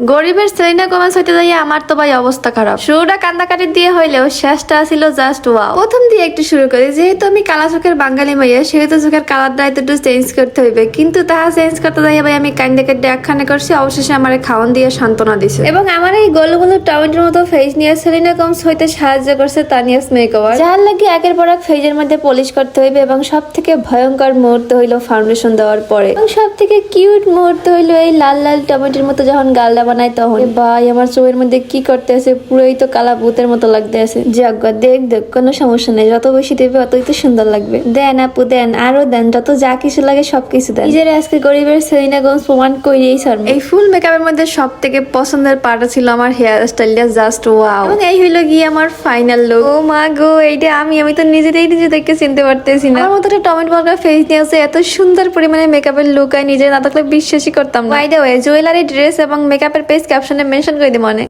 গরিবের সেলিনা গোমেজ হইতে যাই আমার তো ভাই অবস্থা খারাপ। শুরুটা কান্দাকাটি দিয়ে হইলেও শেষটা ছিল জাস্ট ওয়াও প্রথম দিয়ে একটু শুরু করি, যেহেতু আমি কালা চোখের বাঙালি মাইয়া, সেহেতু চোখের কালার দায়িত্ব একটু চেঞ্জ করতে হইবে। কিন্তু তাহা চেঞ্জ করতে যাই ভাই আমি কান্দে কেটে একখানে করছি, অবশেষে আমার খাওয়ান দিয়ে সান্ত্বনা দিছে। এবং আমার এই গোল গোল টমেটোর মতো ফেস নিয়ে সেলিনা গোমস হইতে সাহায্য করছে তানিয়াস মেকওভার যার লাগে একের পর এক ফেজের মধ্যে পলিশ করতে হইবে এবং সব থেকে ভয়ঙ্কর মুহূর্ত হইল ফাউন্ডেশন দেওয়ার পরে। এবং সব থেকে কিউট মুহূর্ত হইল এই লাল লাল টমেটোর মতো যখন গালটা বানায় তখন। ভাই আমার চোখের মধ্যে কি করতে আছে? পুরোই তো কালা ভূতের মতো লাগতে আছে। যাক দেখ দেখ কোনো সমস্যা নেই। যত বেশি দেবে অতই তো সুন্দর লাগবে। দেন আপু দেন আরও দেন। যত যা কিছু লাগে সবকিছু দেন। নিজের আজকে গরিবের সেলিনা গঞ্জ প্রমাণ করিয়েই স্যার এই ফুল মেকআপের মধ্যে সব থেকে পছন্দের পার্ট ছিল আমার হেয়ার স্টাইলটা জাস্ট ওয়াও এবং এই হইল গিয়ে আমার ফাইনাল লুক ও মা গো এইটা আমি আমি তো নিজেরাই নিজে দেখে চিনতে পারতেছি না। আমার মতো টমেটো বার্গার ফেস নিয়ে আসে এত সুন্দর পরিমাণে মেকআপের লুক আই নিজে না থাকলে বিশ্বাসই করতাম না। By the way jewellery dress এবং মেকআপের পেজ ক্যাপশনে মেনশন করে দিব মনে